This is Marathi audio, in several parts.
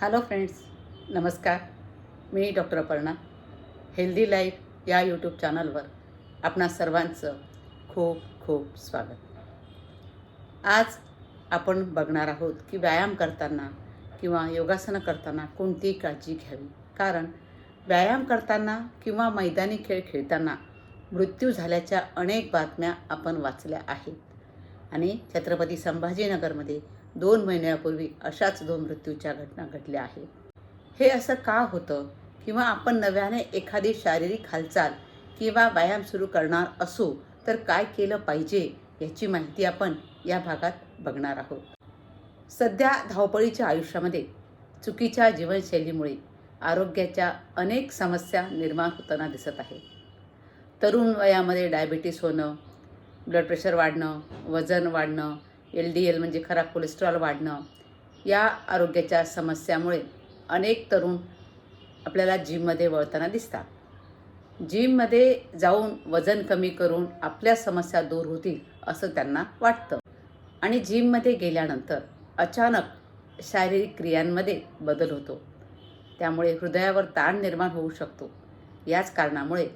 हॅलो फ्रेंड्स नमस्कार. मी डॉक्टर अपर्णा. हेल्दी लाईफ या यूट्यूब चॅनलवर आपणा सर्वांचं खूप खूप स्वागत. आज आपण बघणार आहोत की व्यायाम करताना किंवा योगासनं करताना कोणती काळजी घ्यावी? कारण व्यायाम करताना किंवा मैदानी खेळ खेळताना मृत्यू झाल्याच्या अनेक बातम्या आपण वाचल्या आहेत. आणि छत्रपती संभाजीनगरमध्ये दोन महिन्यापूर्वी अशाच दोन मृत्यूच्या घटना घडल्या आहेत. हे असं का होतं? किंवा आपण नव्याने एखादी शारीरिक हालचाल किंवा व्यायाम सुरू करणार असू तर काय केलं पाहिजे याची माहिती आपण या भागात बघणार आहोत. सध्या धावपळीच्या आयुष्यामध्ये चुकीच्या जीवनशैलीमुळे आरोग्याच्या अनेक समस्या निर्माण होताना दिसत आहे तरुण वयामध्ये डायबिटीस होणं ब्लड प्रेशर वाढणं वजन वाढणं एल डी एल म्हणजे खराब कोलेस्ट्रॉल वाढणं या आरोग्याच्या समस्यामुळे अनेक तरुण आपल्याला जिममध्ये वळताना दिसतात. जिममध्ये जाऊन वजन कमी करून आपल्या समस्या दूर होतील असं त्यांना वाटतं. आणि जिममध्ये गेल्यानंतर अचानक शारीरिक क्रियांमध्ये बदल होतो. त्यामुळे हृदयावर ताण निर्माण होऊ शकतो. याच कारणामुळे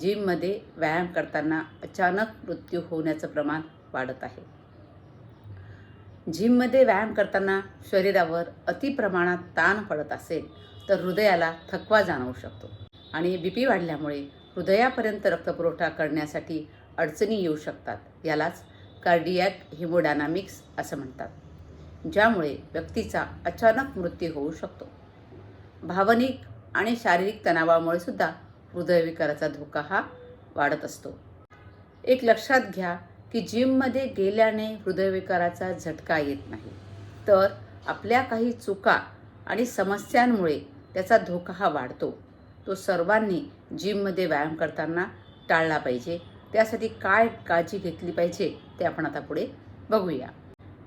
जिममध्ये व्यायाम करताना अचानक मृत्यू होण्याचं प्रमाण वाढत आहे. जिममध्ये व्यायाम करताना शरीरावर अतिप्रमाणात ताण पडत असेल तर हृदयाला थकवा जाणवू शकतो. आणि बी पी वाढल्यामुळे हृदयापर्यंत रक्तपुरवठा करण्यासाठी अडचणी येऊ शकतात. यालाच कार्डियाक हिमोडायनामिक्स असं म्हणतात. ज्यामुळे व्यक्तीचा अचानक मृत्यू होऊ शकतो. भावनिक आणि शारीरिक तणावामुळे सुद्धा हृदयविकाराचा धोका हा वाढत असतो. एक लक्षात घ्या की जिममध्ये गेल्याने हृदयविकाराचा झटका येत नाही. तर आपल्या काही चुका आणि समस्यांमुळे त्याचा धोका हा वाढतो. तो सर्वांनी जिममध्ये व्यायाम करताना टाळला पाहिजे. त्यासाठी काय काळजी घेतली पाहिजे ते आपण आता पुढे बघूया.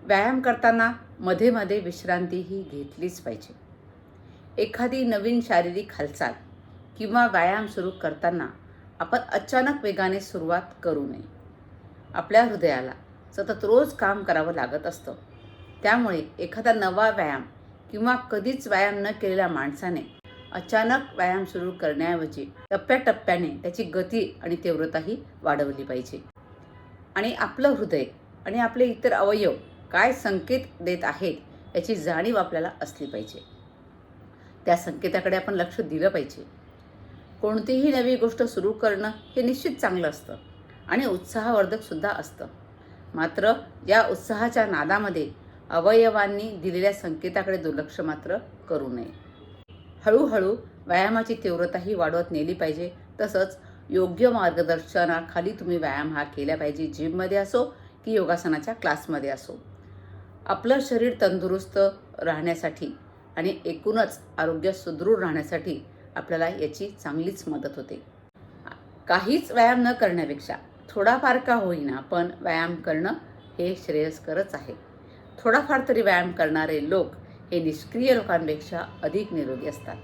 व्यायाम करताना मध्ये मध्ये विश्रांती ही घेतलीच पाहिजे. एखादी नवीन शारीरिक हालचाल किंवा व्यायाम सुरू करताना आपण अचानक वेगाने सुरुवात करू नये. आपल्या हृदयाला सतत रोज काम करावं लागत असतं. त्यामुळे एखादा नवा व्यायाम किंवा कधीच व्यायाम न केलेल्या माणसाने अचानक व्यायाम सुरू करण्याऐवजी टप्प्याटप्प्याने त्याची गती आणि तीव्रताही वाढवली पाहिजे. आणि आपलं हृदय आणि आपले इतर अवयव काय संकेत देत आहेत याची जाणीव आपल्याला असली पाहिजे. त्या संकेताकडे आपण लक्ष दिलं पाहिजे. कोणतीही नवी गोष्ट सुरू करणं हे निश्चित चांगलं असतं. आणि उत्साहवर्धक सुद्धा असतं. मात्र या उत्साहाच्या नादामध्ये अवयवांनी दिलेल्या संकेताकडे दुर्लक्ष मात्र करू नये. हळूहळू व्यायामाची तीव्रताही वाढवत नेली पाहिजे. तसंच योग्य मार्गदर्शनाखाली तुम्ही व्यायाम हा केला पाहिजे. जिममध्ये असो की योगासनाच्या क्लासमध्ये असो. आपलं शरीर तंदुरुस्त राहण्यासाठी आणि एकूणच आरोग्य सुदृढ राहण्यासाठी आपल्याला याची चांगलीच मदत होते. काहीच व्यायाम न करण्यापेक्षा थोडाफार का होईना पण व्यायाम करणं हे श्रेयस्करच आहे. थोडाफार तरी व्यायाम करणारे लोक हे निष्क्रिय लोकांपेक्षा अधिक निरोगी असतात.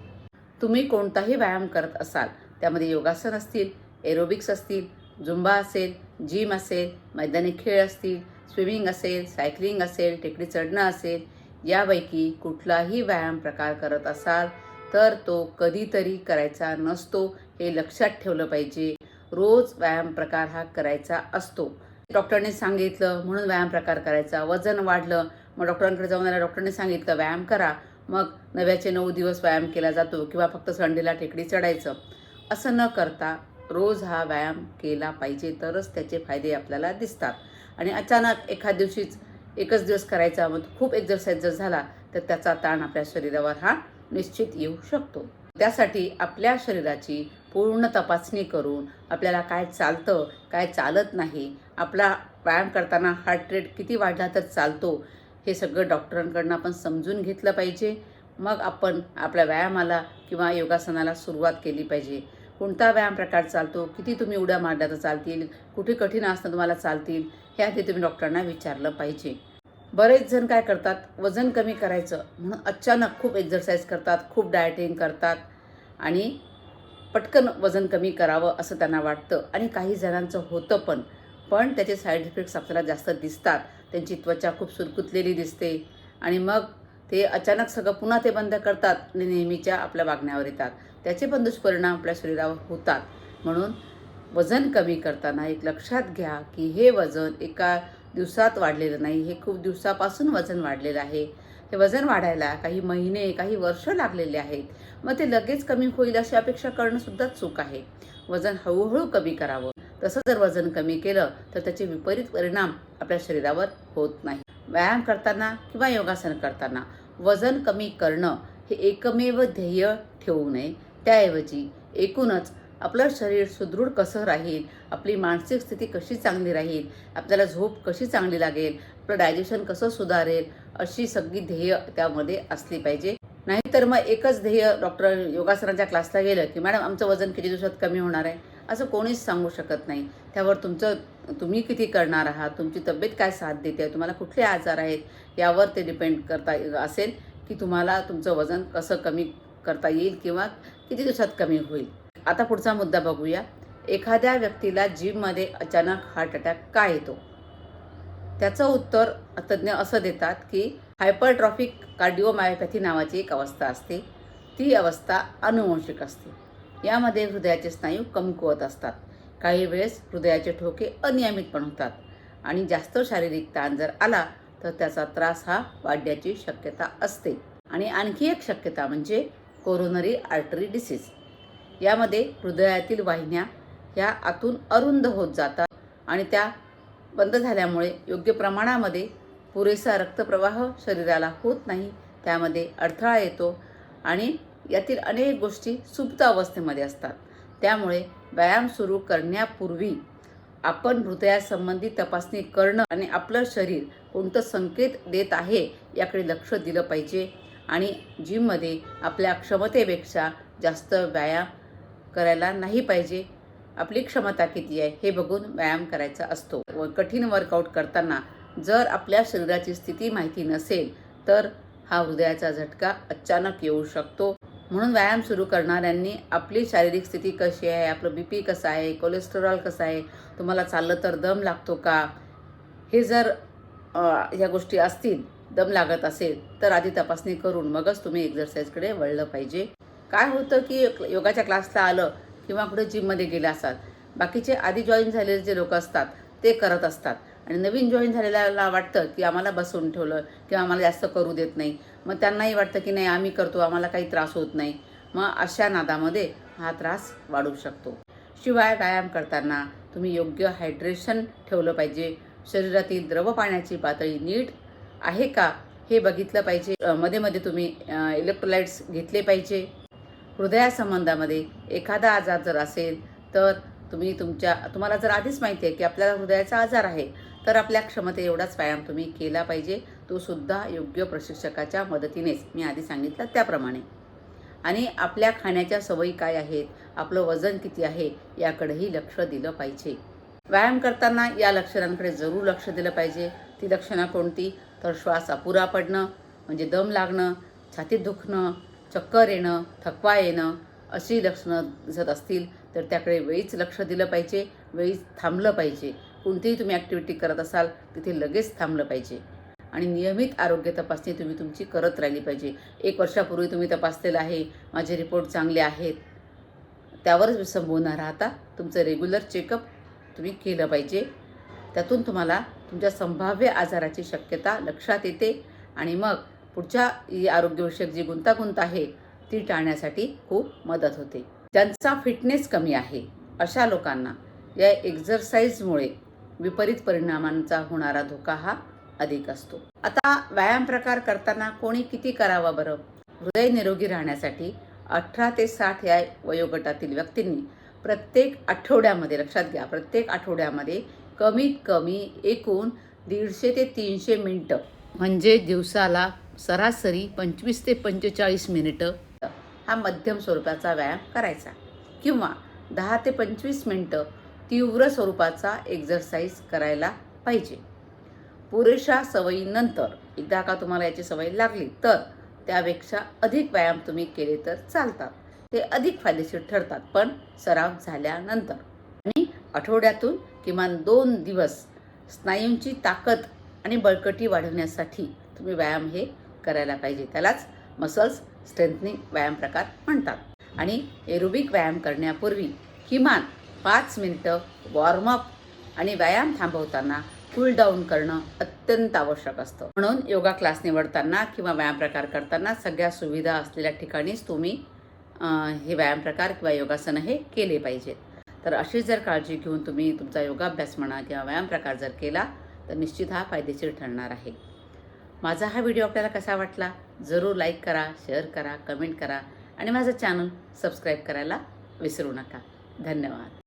तुम्ही कोणताही व्यायाम करत असाल त्यामध्ये योगासन असतील एरोबिक्स असतील झुंबा असेल जिम असेल मैदानी खेळ असतील स्विमिंग असेल सायकलिंग असेल टेकडी चढणं असेल यापैकी कुठलाही व्यायाम प्रकार करत असाल तर तो कधीतरी करायचा नसतो हे लक्षात ठेवलं पाहिजे. रोज व्यायाम प्रकार हा करायचा असतो. डॉक्टरने सांगितलं म्हणून व्यायाम प्रकार करायचा. वजन वाढलं मग डॉक्टरांकडे जाऊन आल्या डॉक्टरने सांगितलं व्यायाम करा. मग नव्याचे नऊ दिवस व्यायाम केला जातो किंवा फक्त संडेला टेकडी चढायचं. असं न करता रोज हा व्यायाम केला पाहिजे तरच त्याचे फायदे आपल्याला दिसतात. आणि अचानक एखाद दिवशीच एकच दिवस करायचा मग खूप एक्झरसाईज जर झाला तर त्याचा ताण आपल्या शरीरावर हा निश्चित येऊ शकतो. त्यासाठी आपल्या शरीराची पूर्ण तपासणी करून आपल्याला काय चालतं काय चालत नाही आपला व्यायाम करताना हार्ट रेट किती वाढला तर चालतो हे सगळं डॉक्टरांकडनं आपण समजून घेतलं पाहिजे. मग आपण आपल्या व्यायामाला किंवा योगासनाला सुरुवात केली पाहिजे. कोणता व्यायाम प्रकार चालतो किती तुम्ही उड्या मारल्या तर चालतील कुठे कठीण आसनं तुम्हाला चालतील हे आधी तुम्ही डॉक्टरांना विचारलं पाहिजे. बरेच जण काय करतात? वजन कमी करायचं म्हणून अचानक खूप एक्झरसाईज करतात खूप डायटिंग करतात आणि पटकन वजन कमी करावं असं त्यांना वाटतं आणि काही जणांचं होतं पण. पण त्याचे साईड इफेक्ट्स आपल्याला जास्त दिसतात. त्यांची त्वचा खूप सुरकुतलेली दिसते आणि मग ते अचानक सगळं पुन्हा ते बंद करतात आणि नेहमीच्या आपल्या वागण्यावर येतात. त्याचे पण दुष्परिणाम आपल्या शरीरावर होतात. म्हणून वजन कमी करताना एक लक्षात घ्या की हे वजन एका दिवसात वाढलेलं नाही. हे खूप दिवसापासून वजन वाढलेलं आहे. हे वजन वाढायला काही महिने काही वर्ष लागलेले आहेत. मग ते लगेच कमी होईल अशी अपेक्षा करणं सुद्धा चूक आहे. वजन हळूहळू कमी करावं. तसं जर वजन कमी केलं तर त्याचे विपरीत परिणाम आपल्या शरीरावर होत नाही. व्यायाम करताना किंवा योगासन करताना वजन कमी करणं हे एकमेव ध्येय ठेवू नये. त्याऐवजी एकूणच आपलं शरीर सुदृढ कसं राहील? आपली मानसिक स्थिती कशी चांगली राहील? आपल्याला झोप कशी चांगली लागेल? आपलं डायजेशन कसं सुधारेल? अशी सगळी ध्येय त्यामध्ये असली पाहिजे. नाहीतर मग एकच ध्येय डॉक्टर योगासनाच्या क्लासला गेलं की मॅडम आमचं वजन किती दिवसात कमी होणार आहे? असं कोणीच सांगू शकत नाही. त्यावर तुमचं तुम्ही किती करणार आहात? तुमची तब्येत काय साथ देते? तुम्हाला कुठले आजार आहेत? यावर ते डिपेंड करता असेल की तुम्हाला तुमचं वजन कसं कमी करता येईल किंवा किती दिवसात कमी होईल. आता पुढचा मुद्दा बघूया. एखाद्या व्यक्तीला जिममध्ये अचानक हार्ट अटॅक का येतो? त्याचं उत्तर तज्ज्ञ असं देतात की हायपरट्रॉफिक कार्डिओमायोपॅथी नावाची एक अवस्था असते. ती अवस्था अनुवंशिक असते. यामध्ये हृदयाचे स्नायू कमकुवत असतात. काही वेळेस हृदयाचे ठोके अनियमित पण होतात. आणि जास्त शारीरिक ताण जर आला तर त्याचा त्रास हा वाढण्याची शक्यता असते. आणि आणखी एक शक्यता म्हणजे कोरोनरी आर्टरी डिसीज. यामध्ये हृदयातील वाहिन्या ह्या आतून अरुंद होत जातात आणि त्या बंद झाल्यामुळे योग्य प्रमाणामध्ये पुरेसा रक्तप्रवाह शरीराला होत नाही त्यामध्ये अडथळा येतो आणि यातील अनेक गोष्टी सुप्त अवस्थेमध्ये असतात. त्यामुळे व्यायाम सुरू करण्यापूर्वी आपण हृदयासंबंधी तपासणी करणं आणि आपलं शरीर कोणतं संकेत देत आहे याकडे लक्ष दिलं पाहिजे आणि जिममध्ये आपल्या क्षमतेपेक्षा जास्त व्यायाम करायला नाही पाहिजे. आपली क्षमता किती आहे हे बघून व्यायाम करायचा असतो. व कठीण वर्कआउट करताना जर आपल्या शरीराची स्थिती माहिती नसेल तर हा हृदयाचा झटका अचानक येऊ शकतो. म्हणून व्यायाम सुरू करणाऱ्यांनी आपली शारीरिक स्थिती कशी आहे आपलं बी पी कसं आहे कोलेस्टेरॉल कसं आहे तुम्हाला चाललं तर दम लागतो का? हे जर ह्या गोष्टी असतील दम लागत असेल तर आधी तपासणी करून मगच तुम्ही एक्झरसाईजकडे वळलं पाहिजे. काय होतं की योगाच्या क्लासला आलं किंवा कुठे जिममध्ये गेले असतात बाकीचे आधी जॉईन झालेले जे लोक असतात ते करत असतात. आणि नवीन जॉईन झालेल्याला वाटतं की आम्हाला बसवून ठेवलं किंवा आम्हाला जास्त करू देत नाही. मग त्यांनाही वाटतं की नाही आम्ही करतो आम्हाला काही त्रास होत नाही. मग अशा नादामध्ये हा त्रास वाढू शकतो. शिवाय व्यायाम करताना तुम्ही योग्य हायड्रेशन ठेवलं पाहिजे. शरीरातील द्रव पाण्याची पातळी नीट आहे का हे बघितलं पाहिजे. मध्ये मध्ये तुम्ही इलेक्ट्रोलाइट्स घेतले पाहिजे. हृदयासंबंधामध्ये एखादा आजार जर असेल तर तुम्ही तुमच्या तुम्हाला जर आधीच माहिती आहे की आपल्याला हृदयाचा आजार आहे तर आपल्या क्षमते एवढाच व्यायाम तुम्ही केला पाहिजे. तो सुद्धा योग्य प्रशिक्षकाच्या मदतीनेच. मी आधी सांगितलं त्याप्रमाणे. आणि आपल्या खाण्याच्या सवयी काय आहेत आपलं वजन किती आहे याकडेही लक्ष दिलं पाहिजे. व्यायाम करताना या लक्षणांकडे जरूर लक्ष दिलं पाहिजे. ती लक्षणं कोणती? तर श्वास अपुरा पडणं म्हणजे दम लागणं छातीत दुखणं चक्कर येणं थकवा येणं अशी लक्षणं दिसत असतील तर त्याकडे वेळीच लक्ष दिलं पाहिजे वेळीच थांबलं पाहिजे. कोणतीही तुम्ही ॲक्टिव्हिटी करत असाल तिथे लगेच थांबलं पाहिजे. आणि नियमित आरोग्य तपासणी तुम्ही तुमची करत राहिली पाहिजे. एक वर्षापूर्वी तुम्ही तपासलेलं आहे माझे रिपोर्ट चांगले आहेत. त्यावरच विसंबून न राहता तुमचं रेग्युलर चेकअप तुम्ही केलं पाहिजे. त्यातून तुम्हाला तुमच्या संभाव्य आजाराची शक्यता लक्षात येते. आणि मग पुढच्या आरोग्यविषयक जी गुंतागुंत आहे ती टाळण्यासाठी खूप मदत होते. ज्यांचा फिटनेस कमी आहे अशा लोकांना या एक्झरसाईजमुळे विपरीत परिणामांचा होणारा धोका हा अधिक असतो. आता व्यायाम प्रकार करताना कोणी किती करावा बरं? हृदय निरोगी राहण्यासाठी अठरा ते साठ या वयोगटातील व्यक्तींनी प्रत्येक आठवड्यामध्ये लक्षात घ्या प्रत्येक आठवड्यामध्ये कमीत कमी एकूण दीडशे ते तीनशे मिनटं म्हणजे दिवसाला सरासरी पंचवीस ते पंचेचाळीस मिनिटं हा मध्यम स्वरूपाचा व्यायाम करायचा. किंवा दहा ते पंचवीस मिनटं तीव्र स्वरूपाचा एक्झरसाईज करायला पाहिजे. पुरेशा सवयीनंतर एकदा का तुम्हाला याची सवय लागली तर त्यापेक्षा अधिक व्यायाम तुम्ही केले तर चालतात. ते अधिक फायदेशीर ठरतात पण सराव झाल्यानंतर. आणि आठवड्यातून किमान दोन दिवस स्नायूंची ताकद आणि बळकटी वाढवण्यासाठी तुम्ही व्यायाम हे करायला पाहिजे. त्यालाच मसल्स स्ट्रेंथनिंग व्यायाम प्रकार म्हणतात. आणि एरोबिक व्यायाम करण्यापूर्वी किमान पाच मिनटं वॉर्मअप आणि व्यायाम थांबवताना कूल डाऊन करणं अत्यंत आवश्यक असतं. म्हणून योगा क्लास निवडताना किंवा व्यायाम प्रकार करताना सगळ्या सुविधा असलेल्या ठिकाणीच तुम्ही हे व्यायाम प्रकार किंवा योगासनं हे केले पाहिजेत. तर अशी जर काळजी घेऊन तुम्ही तुमचा योगाभ्यास म्हणा किंवा व्यायाम प्रकार जर केला तर निश्चित हा फायदेशीर ठरणार आहे. माझा हा व्हिडिओ आपल्याला कसा वाटला जरूर लाईक करा शेअर करा कमेंट करा आणि माझं चॅनल सबस्क्राईब करायला विसरू नका. धन्यवाद.